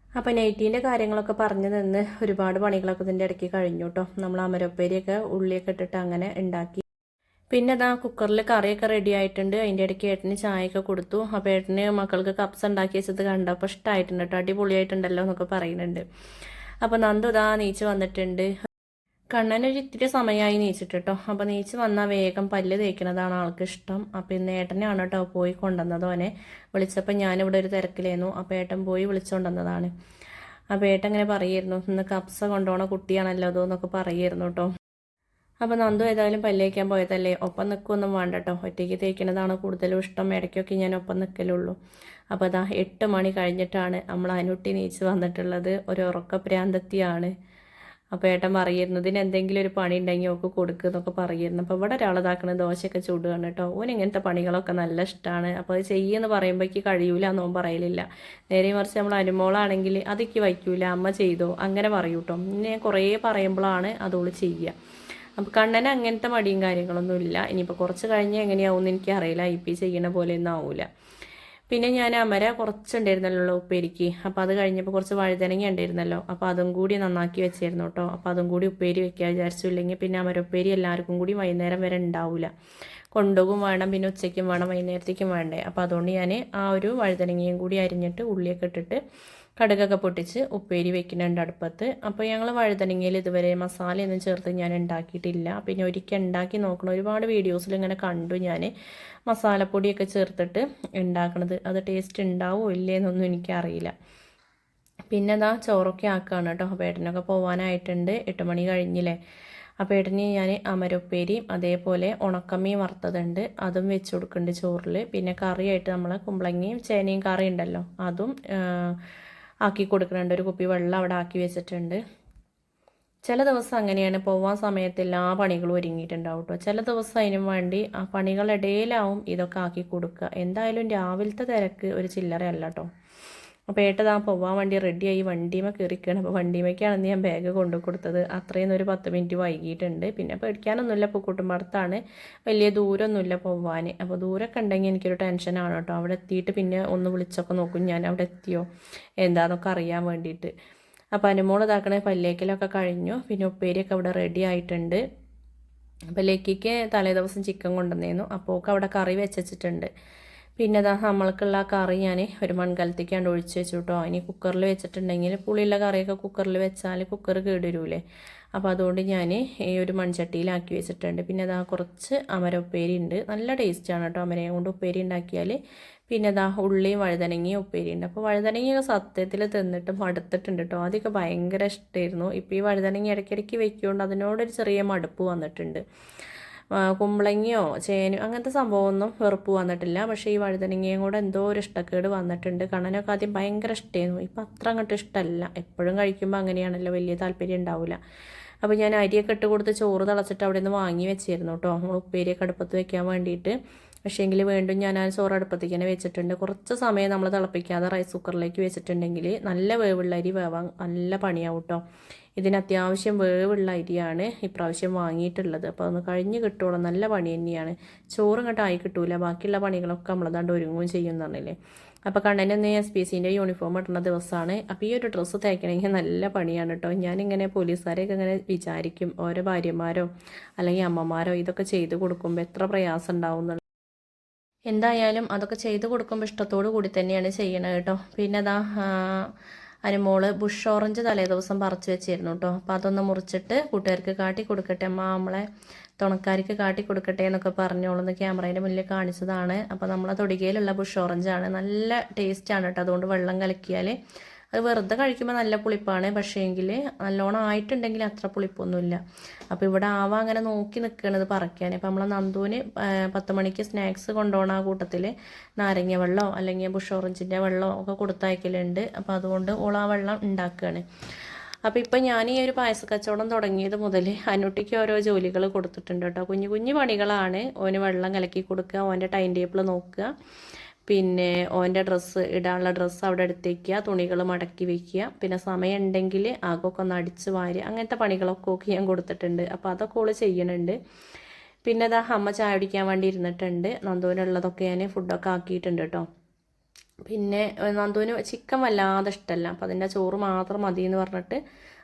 അപ്പോൾ നൈറ്റീന്റെ കാര്യങ്ങളൊക്കെ പറഞ്ഞു നിന്ന് ഒരുപാട് പണികളൊക്കെ ഇതിന്റെ ഇടയ്ക്ക് കഴിഞ്ഞു കേട്ടോ നമ്മൾ അമരപ്പേരിയൊക്കെ ഉള്ളിയൊക്കെ ഇട്ടിട്ട് അങ്ങനെ ഉണ്ടാക്കി. പിന്നെ അതാ കുക്കറിൽ കറിയൊക്കെ റെഡി ആയിട്ടുണ്ട്. അതിന്റെ ഇടയ്ക്ക് ഏട്ടന് ചായയൊക്കെ കൊടുത്തു. അപ്പോൾ ഏട്ടന് മക്കൾക്ക് കപ്സ് ഉണ്ടാക്കി വെച്ചത് കണ്ടപ്പോൾ ഇഷ്ടമായിട്ടുണ്ട് കേട്ടോ അടിപൊളിയായിട്ടുണ്ടല്ലോ എന്നൊക്കെ പറയുന്നുണ്ട്. അപ്പോൾ നന്ദു ഇതാ നീച്ച് വന്നിട്ടുണ്ട്. കണ്ണനൊരു ഇത്തിരി സമയമായി നീച്ചിട്ട് കേട്ടോ അപ്പോൾ നീച്ച് വന്നാൽ വേഗം പല്ല് തേക്കുന്നതാണ് ആൾക്ക് ഇഷ്ടം. അപ്പോൾ ഇന്ന് ഏട്ടനെയാണ് കേട്ടോ പോയി കൊണ്ടുവന്നത് ഓനെ. വിളിച്ചപ്പോൾ ഞാനിവിടെ ഒരു തിരക്കിലായിരുന്നു. അപ്പോൾ ഏട്ടൻ പോയി വിളിച്ചുകൊണ്ടുവന്നതാണ് അപ്പോൾ ഏട്ടൻ ഇങ്ങനെ പറയായിരുന്നു ഇന്ന് കപ്സ കൊണ്ടുപോകണ കുട്ടിയാണല്ലോ അതോ എന്നൊക്കെ പറയായിരുന്നു കേട്ടോ അപ്പോൾ നന്ദു ഏതായാലും പല്ലേക്കാൻ പോയതല്ലേ? ഒപ്പം നിൽക്കൊന്നും വേണ്ട കേട്ടോ ഒറ്റയ്ക്ക് തേക്കുന്നതാണ് കൂടുതലും ഇഷ്ടം. ഇടയ്ക്കൊക്കെ ഞാൻ ഒപ്പം നിൽക്കലുള്ളൂ അപ്പോൾ അതാ എട്ട് മണി കഴിഞ്ഞിട്ടാണ് നമ്മൾ അനുട്ടി നീച്ച് വന്നിട്ടുള്ളത്. ഒരു ഉറക്കപ്രാന്തത്തിയാണ് അപ്പോൾ ഏട്ടൻ പറയുന്നു ഇതിന് എന്തെങ്കിലും ഒരു പണി ഉണ്ടെങ്കിൽ ഒക്കെ കൊടുക്കുക എന്നൊക്കെ പറയുന്നു. അപ്പോൾ ഇവിടെ ഒരാളതാക്കണ ദോശയൊക്കെ ചൂടുകയാണ് കേട്ടോ. ഓൻ ഇങ്ങനത്തെ പണികളൊക്കെ നല്ല ഇഷ്ടമാണ് അപ്പോൾ അത് ചെയ്യുമെന്ന് പറയുമ്പോഴേക്ക് കഴിയൂല എന്നോ പറയലില്ല. നേരെ മറിച്ച് നമ്മൾ അനുമോളാണെങ്കിൽ അതൊക്കെ വയ്ക്കൂല. അമ്മ ചെയ്തോ? അങ്ങനെ പറയൂ കേട്ടോ പിന്നെ കുറേ പറയുമ്പോഴാണ് അതോൾ ചെയ്യുക. അപ്പോൾ കണ്ണന് അങ്ങനത്തെ മടിയും കാര്യങ്ങളൊന്നും ഇല്ല. ഇനിയിപ്പോൾ കുറച്ച് കഴിഞ്ഞ് എങ്ങനെയാവും എനിക്ക് അറിയില്ല. ഐ പി ചെയ്യണ പോലെയൊന്നും ആവില്ല പിന്നെ ഞാൻ അമര കുറച്ചുണ്ടായിരുന്നല്ലോ ഉപ്പേരിക്ക്. അപ്പോൾ അത് കഴിഞ്ഞപ്പോൾ കുറച്ച് വഴുതനങ്ങ ഉണ്ടായിരുന്നല്ലോ. അപ്പോൾ അതും കൂടി നന്നാക്കി വെച്ചായിരുന്നു കേട്ടോ. അപ്പോൾ അതും കൂടി ഉപ്പേരി വെക്കാൻ വിചാരിച്ചില്ലെങ്കിൽ പിന്നെ അമര ഉപ്പേരി എല്ലാവർക്കും കൂടി വൈകുന്നേരം വരെ ഉണ്ടാവില്ല കൊണ്ടുപോകും വേണം പിന്നെ ഉച്ചയ്ക്കും വേണം വൈകുന്നേരത്തേക്കും വേണ്ടേ. അപ്പോൾ അതുകൊണ്ട് ഞാൻ ആ ഒരു വഴുതനങ്ങയും കൂടി അരിഞ്ഞിട്ട് ഉള്ളിയൊക്കെ ഇട്ടിട്ട് കടുകൊക്കെ പൊട്ടിച്ച് ഉപ്പേരി വെക്കുന്നുണ്ട് അടുപ്പത്ത്. അപ്പോൾ ഞങ്ങൾ വഴുതനങ്ങയിൽ ഇതുവരെ മസാലയൊന്നും ചേർത്ത് ഞാൻ ഉണ്ടാക്കിയിട്ടില്ല. പിന്നെ ഒരിക്കൽ ഉണ്ടാക്കി നോക്കണം. ഒരുപാട് വീഡിയോസിൽ ഇങ്ങനെ കണ്ടു ഞാൻ മസാലപ്പൊടിയൊക്കെ ചേർത്തിട്ട് ഉണ്ടാക്കണത്. അത് ടേസ്റ്റ് ഉണ്ടാവുമോ ഇല്ലേന്നൊന്നും എനിക്കറിയില്ല. പിന്നെ അതാ ചോറൊക്കെ ആക്കുകയാണ് കേട്ടോ. അപ്പോൾ ഏട്ടനൊക്കെ പോകാനായിട്ടുണ്ട് എട്ട് മണി കഴിഞ്ഞില്ലേ? അപ്പോൾ ഏട്ടന് ഞാൻ അമരപ്പേരിയും അതേപോലെ ഉണക്കമ്മയും വറുത്തതുണ്ട്. അതും വെച്ച് കൊടുക്കുന്നുണ്ട് ചോറിൽ പിന്നെ കറിയായിട്ട് നമ്മളെ കുമ്പളങ്ങയും ചേനയും കറി ഉണ്ടല്ലോ അതും ആക്കി കൊടുക്കുന്നുണ്ട്. ഒരു കുപ്പി വെള്ളം അവിടെ ആക്കി വെച്ചിട്ടുണ്ട്. ചില ദിവസം അങ്ങനെയാണ് പോവാൻ സമയത്ത് എല്ലാ പണികളും ഒരുങ്ങിയിട്ടുണ്ടാവും കേട്ടോ ചില ദിവസം അതിനും വേണ്ടി ആ പണികളിടയിലാവും ഇതൊക്കെ ആക്കി കൊടുക്കുക. എന്തായാലും രാവിലത്തെ തിരക്ക് ഒരു ചില്ലറയല്ല കേട്ടോ അപ്പോൾ ഏട്ടതാ പോവാൻ വണ്ടി റെഡിയായി വണ്ടിമേ കയറിക്കണം അപ്പോൾ വണ്ടിമയ്ക്കാണ് ഞാൻ ബാഗ് കൊണ്ടു കൊടുത്തത്. അത്രയും ഒരു പത്ത് മിനിറ്റ് വൈകിയിട്ടുണ്ട്. പിന്നെ പേടിക്കാനൊന്നുമില്ല. പൂക്കൂട്ടുമ്പടത്താണ് വലിയ ദൂരമൊന്നുമില്ല പോവാൻ അപ്പോൾ ദൂരമൊക്കെ ഉണ്ടെങ്കിൽ എനിക്കൊരു ടെൻഷനാണ് കേട്ടോ. അവിടെ എത്തിയിട്ട് പിന്നെ ഒന്ന് വിളിച്ചൊക്കെ നോക്കും ഞാൻ അവിടെ എത്തിയോ? എന്താണെന്നൊക്കെ അറിയാൻ വേണ്ടിയിട്ട്. അപ്പോൾ അനുമോൾ ഇതാക്കണേ പല്ലേക്കലൊക്കെ കഴിഞ്ഞു. പിന്നെ ഉപ്പേരിയൊക്കെ അവിടെ റെഡി ആയിട്ടുണ്ട്. അപ്പോൾ ലേക്കിക്ക് തലേ ദിവസം ചിക്കൻ കൊണ്ടുവന്നിരുന്നു അപ്പോൾ അവിടെ കറി വെച്ചിട്ടുണ്ട്. പിന്നെ ഇതാ നമ്മൾക്കുള്ള കറി ഞാൻ ഒരു മൺകലത്തേക്കാണ്ട് ഒഴിച്ച് വെച്ചു കേട്ടോ ഇനി കുക്കറിൽ വെച്ചിട്ടുണ്ടെങ്കിൽ പുളിയുള്ള കറിയൊക്കെ കുക്കറിൽ വെച്ചാൽ കുക്കർ കേടുവരൂലേ. അപ്പോൾ അതുകൊണ്ട് ഞാൻ ഈ ഒരു മൺചട്ടിയിലാക്കി വെച്ചിട്ടുണ്ട്. പിന്നെ അതാ കുറച്ച് അമര ഉപ്പേരി ഉണ്ട്. നല്ല ടേസ്റ്റാണ് കേട്ടോ അമരയും കൊണ്ട് ഉപ്പേരി ഉണ്ടാക്കിയാൽ പിന്നെ അതാ ഉള്ളിയും വഴുതനങ്ങയും ഉപ്പേരി ഉണ്ട്. അപ്പോൾ വഴുതനങ്ങയൊക്കെ സത്യത്തിൽ തിന്നിട്ട് മടുത്തിട്ടുണ്ട് കേട്ടോ. ആദ്യമൊക്കെ ഭയങ്കര ഇഷ്ടമായിരുന്നു ഇപ്പോൾ ഈ വഴുതനങ്ങ ഇടയ്ക്കിടയ്ക്ക് വെക്കുകൊണ്ട് അതിനോടൊരു ചെറിയ മടുപ്പ് വന്നിട്ടുണ്ട്. കുമ്പളങ്ങയോ ചേനയോ അങ്ങനത്തെ സംഭവമൊന്നും വെറുപ്പ് വന്നിട്ടില്ല. പക്ഷേ ഈ വഴുതനങ്ങയും കൂടെ എന്തോ ഒരു ഇഷ്ടക്കേട് വന്നിട്ടുണ്ട്. കണ്ണനൊക്കെ ആദ്യം ഭയങ്കര ഇഷ്ടമായിരുന്നു ഇപ്പം അത്ര അങ്ങോട്ട് ഇഷ്ടമല്ല എപ്പോഴും കഴിക്കുമ്പോൾ അങ്ങനെയാണല്ലോ. വലിയ താല്പര്യം ഉണ്ടാവില്ല. അപ്പോൾ ഞാൻ അരിയൊക്കെ ഇട്ട് കൊടുത്ത് ചോറ് തിളച്ചിട്ട് അവിടെ നിന്ന് വാങ്ങി വെച്ചിരുന്നു കേട്ടോ. ഉപ്പേരിയൊക്കെ അടുപ്പത്ത് വെക്കാൻ വേണ്ടിയിട്ട്. പക്ഷേ എങ്കിൽ വീണ്ടും ഞാൻ ആ ചോറ് അടുപ്പത്തേക്ക് തന്നെ വെച്ചിട്ടുണ്ട്. കുറച്ച് സമയം നമ്മൾ തിളപ്പിക്കാതെ റൈസ് കുക്കറിലേക്ക് വെച്ചിട്ടുണ്ടെങ്കിൽ നല്ല വേവുള്ള അരി വേവാൻ നല്ല പണിയാവും കേട്ടോ ഇതിന് അത്യാവശ്യം വേവുള്ള അരിയാണ് ഇപ്രാവശ്യം വാങ്ങിയിട്ടുള്ളത്. അപ്പോൾ അതൊന്ന് കഴിഞ്ഞ് കിട്ടുള്ളൂ നല്ല പണി തന്നെയാണ്. ചോറ് ഇങ്ങോട്ട് ആയി കിട്ടൂല. ബാക്കിയുള്ള പണികളൊക്കെ നമ്മളതാണ്ട് ഒരുങ്ങുകയും ചെയ്യും പറഞ്ഞില്ലേ. അപ്പോൾ കണ്ണനൊന്ന് എസ് പി സിന്റെ യൂണിഫോം ഇടുന്ന ദിവസമാണ് അപ്പോൾ ഈ ഒരു ഡ്രസ്സ് തയ്ക്കണമെങ്കിൽ നല്ല പണിയാണ് കേട്ടോ ഞാനിങ്ങനെ പോലീസുകാരെയൊക്കെ ഇങ്ങനെ വിചാരിക്കും. ഓരോ ഭാര്യമാരോ അല്ലെങ്കിൽ അമ്മമാരോ ഇതൊക്കെ ചെയ്ത് കൊടുക്കുമ്പോൾ എത്ര പ്രയാസം ഉണ്ടാവും എന്തായാലും അതൊക്കെ ചെയ്ത് കൊടുക്കുമ്പോൾ ഇഷ്ടത്തോടു കൂടി തന്നെയാണ് ചെയ്യണത് കേട്ടോ. പിന്നെ അതാ അനുമോൾ ബുഷ് ഓറഞ്ച് തലേ ദിവസം പറിച്ചു വെച്ചിരുന്നു കേട്ടോ. അപ്പോൾ അതൊന്ന് മുറിച്ചിട്ട് കൂട്ടുകാർക്ക് കാട്ടി കൊടുക്കട്ടെ അമ്മ നമ്മളെ തുണക്കാർക്ക് കാട്ടി കൊടുക്കട്ടെ എന്നൊക്കെ പറഞ്ഞോളൂന്ന് ക്യാമറേന്റെ മുന്നിൽ കാണിച്ചതാണ്. അപ്പോൾ നമ്മളെ തൊടികയിലുള്ള ബുഷ് ഓറഞ്ചാണ്. നല്ല ടേസ്റ്റാണ് കേട്ടോ. അതുകൊണ്ട് വെള്ളം കലക്കിയാൽ അത് വെറുതെ കഴിക്കുമ്പോൾ നല്ല പുളിപ്പാണ്. പക്ഷേ എങ്കിൽ നല്ലോണം ആയിട്ടുണ്ടെങ്കിൽ അത്ര പുളിപ്പൊന്നുമില്ല. അപ്പോൾ ഇവിടെ ആവ അങ്ങനെ നോക്കി നിൽക്കണത് പറയ്ക്കാൻ അപ്പോൾ നമ്മളെ നന്ദുവിന് പത്ത് മണിക്ക് സ്നാക്സ് കൊണ്ടുപോകണ ആ കൂട്ടത്തിൽ നാരങ്ങ വെള്ളമോ അല്ലെങ്കിൽ ബുഷ് ഓറഞ്ചിന്റെ വെള്ളമോ ഒക്കെ കൊടുത്തയക്കലുണ്ട്. അപ്പോൾ അതുകൊണ്ട് ആ വെള്ളം ഉണ്ടാക്കുകയാണ് അപ്പോൾ ഇപ്പം ഞാൻ ഈ ഒരു പായസ കച്ചവടം തുടങ്ങിയത് മുതൽ അനുട്ടിക്ക് ഓരോ ജോലികൾ കൊടുത്തിട്ടുണ്ട് കേട്ടോ. കുഞ്ഞു കുഞ്ഞു പണികളാണ്. ഓന് വെള്ളം കലക്കി കൊടുക്കുക ഓന്റെ ടൈം ടേബിൾ നോക്കുക. പിന്നെ ഓന്റെ ഡ്രസ്സ് ഇടാനുള്ള ഡ്രസ്സ് അവിടെ എടുത്തേക്കുക തുണികൾ മടക്കി വയ്ക്കുക പിന്നെ സമയം ഉണ്ടെങ്കിൽ ആകൊക്കെ ഒന്ന് അടിച്ച് വാരി അങ്ങനത്തെ പണികളൊക്കെ ഒക്കെ ഞാൻ കൊടുത്തിട്ടുണ്ട്. അപ്പോൾ അതൊക്കെ ഓൾ ചെയ്യണുണ്ട്. പിന്നെ അതാ അമ്മ ചായ കുടിക്കാൻ വേണ്ടി ഇരുന്നിട്ടുണ്ട്. നന്ദുവിനുള്ളതൊക്കെ ഞാൻ ഫുഡൊക്കെ ആക്കിയിട്ടുണ്ട് കേട്ടോ പിന്നെ നന്ദുവിന് ചിക്കൻ വല്ലാതെ ഇഷ്ടമല്ല അപ്പോൾ അതിന്റെ ചോറ് മാത്രം മതി എന്ന് പറഞ്ഞിട്ട്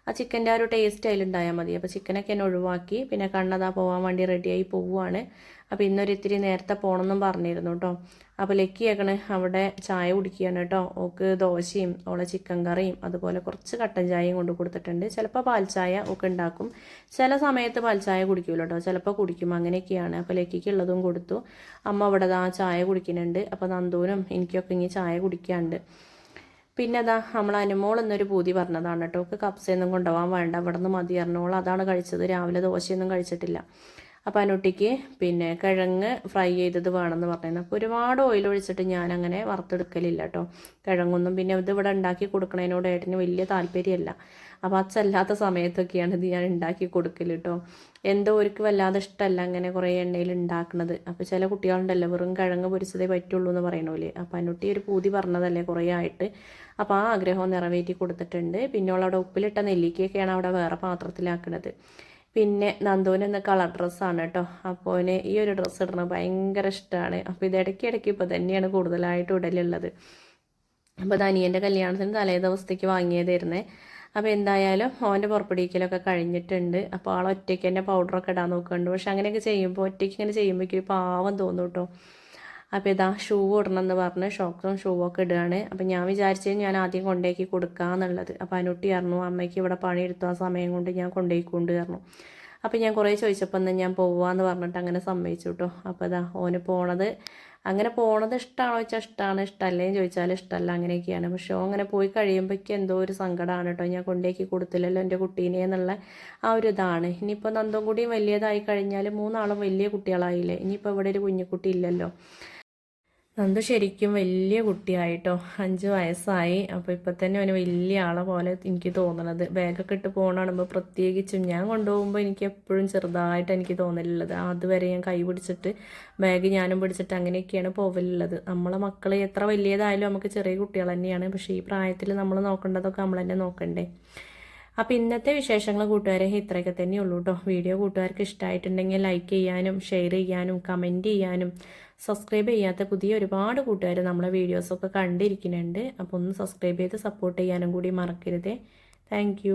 ആ ചിക്കന്റെ ആ ഒരു ടേസ്റ്റ് അതിലുണ്ടായാൽ മതി. അപ്പോൾ ചിക്കനൊക്കെ എന്നെ ഒഴിവാക്കി. പിന്നെ കണ്ണതാ പോകാൻ വേണ്ടി റെഡിയായി പോവുകയാണ് അപ്പോൾ ഇന്നൊരു ഇത്തിരി നേരത്തെ പോകണമെന്നും പറഞ്ഞിരുന്നു കേട്ടോ അപ്പോൾ ലക്കിയേക്കണ് അവിടെ ചായ കുടിക്കുകയാണ് കേട്ടോ ഓക്ക് ദോശയും ഓളെ ചിക്കൻ കറിയും അതുപോലെ കുറച്ച് കട്ടൻ ചായയും കൊണ്ട് കൊടുത്തിട്ടുണ്ട്. ചിലപ്പോൾ പാൽച്ചായ ചായ ഒക്കെ ഉണ്ടാക്കും. ചില സമയത്ത് പാൽച്ചായ ചായ കുടിക്കുമല്ലോ കേട്ടോ ചിലപ്പോൾ കുടിക്കും. അങ്ങനെയൊക്കെയാണ്. അപ്പോൾ ലക്കിക്ക് ഉള്ളതും കൊടുത്തു. അമ്മ അവിടെ ആ ചായ കുടിക്കുന്നുണ്ട്. അപ്പോൾ നന്ദൂനും എനിക്കൊക്കെ ഇനി ചായ കുടിക്കാണ്ട് പിന്നെ അതാ നമ്മൾ അനുമോൾ എന്നൊരു പൂതി പറഞ്ഞതാണ് കേട്ടോ ഒക്കെ കപ്സയൊന്നും കൊണ്ടുപോകാൻ വേണ്ട. അവിടെ നിന്ന് മതി അറിഞ്ഞോൾ അതാണ് കഴിച്ചത്. രാവിലെ ദോശയൊന്നും കഴിച്ചിട്ടില്ല. അപ്പോൾ അനുട്ടിക്ക് പിന്നെ കിഴങ്ങ് ഫ്രൈ ചെയ്തത് വേണമെന്ന് പറയുന്നത് അപ്പോൾ ഒരുപാട് ഓയിൽ ഒഴിച്ചിട്ട് ഞാൻ അങ്ങനെ വറുത്തെടുക്കലില്ല കേട്ടോ. കിഴങ്ങൊന്നും പിന്നെ ഇത് ഇവിടെ ഉണ്ടാക്കി കൊടുക്കണതിനോട് ഏട്ടന് വലിയ താല്പര്യമല്ല. അപ്പോൾ അച്ചല്ലാത്ത സമയത്തൊക്കെയാണ് ഇത് ഞാൻ ഉണ്ടാക്കി കൊടുക്കൽ കേട്ടോ. എന്തോ ഒരുക്ക് വല്ലാതെ ഇഷ്ടമല്ല അങ്ങനെ കുറേ എണ്ണയിൽ ഉണ്ടാക്കുന്നത് അപ്പോൾ ചില കുട്ടികളുണ്ടല്ലോ വെറും കിഴങ്ങ് പൊരിച്ചതേ പറ്റുള്ളൂ എന്ന് പറയണോല്ലേ അപ്പോൾ അനുട്ടി ഒരു പൂതി പറഞ്ഞതല്ലേ കുറേ ആയിട്ട്. അപ്പോൾ ആ ആഗ്രഹം നിറവേറ്റി കൊടുത്തിട്ടുണ്ട്. പിന്നെ അവിടെ ഉപ്പിലിട്ട നെല്ലിക്കയൊക്കെയാണ് അവിടെ വേറെ പാത്രത്തിലാക്കുന്നത് പിന്നെ നന്ദുവിന് കളർ ഡ്രസ്സാണ് കേട്ടോ. അപ്പോൾ അവന് ഈ ഒരു ഡ്രസ്സ് ഇടണത് ഭയങ്കര ഇഷ്ടമാണ് അപ്പോൾ ഇത് ഇടയ്ക്ക് ഇടയ്ക്ക് ഇപ്പോൾ തന്നെയാണ് കൂടുതലായിട്ട് ഉടലുള്ളത്. അപ്പോൾ അത് അനിയന്റെ കല്യാണത്തിന് തലേ ദിവസത്തേക്ക് വാങ്ങിയതായിരുന്നേ. അപ്പോൾ എന്തായാലും ഓന്റെ പുറപ്പെടിക്കലൊക്കെ കഴിഞ്ഞിട്ടുണ്ട്. അപ്പോൾ ആൾ ഒറ്റയ്ക്ക് തന്നെ പൗഡറൊക്കെ ഇടാൻ നോക്കുന്നുണ്ട്. പക്ഷെ അങ്ങനെയൊക്കെ ചെയ്യുമ്പോൾ ഒറ്റയ്ക്ക് ഇങ്ങനെ ചെയ്യുമ്പോഴേക്കും പാവം തോന്നും കേട്ടോ. അപ്പോൾ ഇതാ ഷൂ ഇടണമെന്ന് പറഞ്ഞ് ഷോക്സും ഷൂവൊക്കെ ഇടുകയാണ്. അപ്പോൾ ഞാൻ വിചാരിച്ചത് ഞാൻ ആദ്യം കൊണ്ടേക്ക് കൊടുക്കാന്നുള്ളത്. അപ്പോൾ അനുട്ടി പറഞ്ഞു അമ്മയ്ക്ക് ഇവിടെ പണിയെടുത്തു ആ സമയം കൊണ്ട് ഞാൻ കൊണ്ടേക്ക് പറഞ്ഞു. അപ്പോൾ ഞാൻ കുറേ ചോദിച്ചപ്പോൾ എന്നാൽ ഞാൻ പോവാന്ന് പറഞ്ഞിട്ട് അങ്ങനെ സമ്മതിച്ചു കേട്ടോ അപ്പോൾ ഇതാ ഓന് പോണത്. അങ്ങനെ പോണത് ഇഷ്ടമാണോ വെച്ചാൽ ഇഷ്ടമാണ് ഇഷ്ടമല്ലേ ചോദിച്ചാൽ ഇഷ്ടമല്ല അങ്ങനെയൊക്കെയാണ്. പക്ഷേ അങ്ങനെ പോയി കഴിയുമ്പോഴേക്കും എന്തോ ഒരു സങ്കടമാണ് കേട്ടോ ഞാൻ കൊണ്ടേക്ക് കൊടുത്തില്ലല്ലോ എന്റെ കുട്ടീനെ എന്നുള്ള ആ ഒരു ഇതാണ്. ഇനിയിപ്പോൾ നന്ദം കൂടി വലിയതായി കഴിഞ്ഞാൽ മൂന്നാളും വലിയ കുട്ടികളായില്ലേ? ഇനിയിപ്പോൾ ഇവിടെ ഒരു കുഞ്ഞുകുട്ടി ഇല്ലല്ലോ. നന്ദു ശരിക്കും വലിയ കുട്ടിയായിട്ടോ. അഞ്ച് വയസ്സായി. അപ്പോൾ ഇപ്പം തന്നെ അവന് വലിയ ആളെ പോലെ എനിക്ക് തോന്നണത്. ബാഗൊക്കെ ഇട്ട് പോകണാണുമ്പോൾ പ്രത്യേകിച്ചും ഞാൻ കൊണ്ടുപോകുമ്പോൾ എനിക്ക് എപ്പോഴും ചെറുതായിട്ട് എനിക്ക് തോന്നലുള്ളത്. അതുവരെ ഞാൻ കൈ പിടിച്ചിട്ട് ബാഗ് ഞാനും പിടിച്ചിട്ട് അങ്ങനെയൊക്കെയാണ് പോവലുള്ളത്. നമ്മളെ മക്കൾ എത്ര വലിയതായാലും നമുക്ക് ചെറിയ കുട്ടികൾ തന്നെയാണ്. പക്ഷേ ഈ പ്രായത്തിൽ നമ്മൾ നോക്കേണ്ടതൊക്കെ നമ്മൾ തന്നെ നോക്കണ്ടേ? അപ്പോൾ ഇന്നത്തെ വിശേഷങ്ങൾ കൂട്ടുകാരെ ഇത്രയൊക്കെ തന്നെ ഉള്ളൂ കേട്ടോ വീഡിയോ കൂട്ടുകാർക്ക് ഇഷ്ടമായിട്ടുണ്ടെങ്കിൽ ലൈക്ക് ചെയ്യാനും ഷെയർ ചെയ്യാനും കമന്റ് ചെയ്യാനും സബ്സ്ക്രൈബ് ചെയ്യാത്ത പുതിയ ഒരുപാട് കൂട്ടുകാർ നമ്മളെ വീഡിയോസൊക്കെ കണ്ടിരിക്കുന്നുണ്ട്. അപ്പോൾ ഒന്ന് സബ്സ്ക്രൈബ് ചെയ്ത് സപ്പോർട്ട് ചെയ്യാനും കൂടി മറക്കരുതേ. താങ്ക്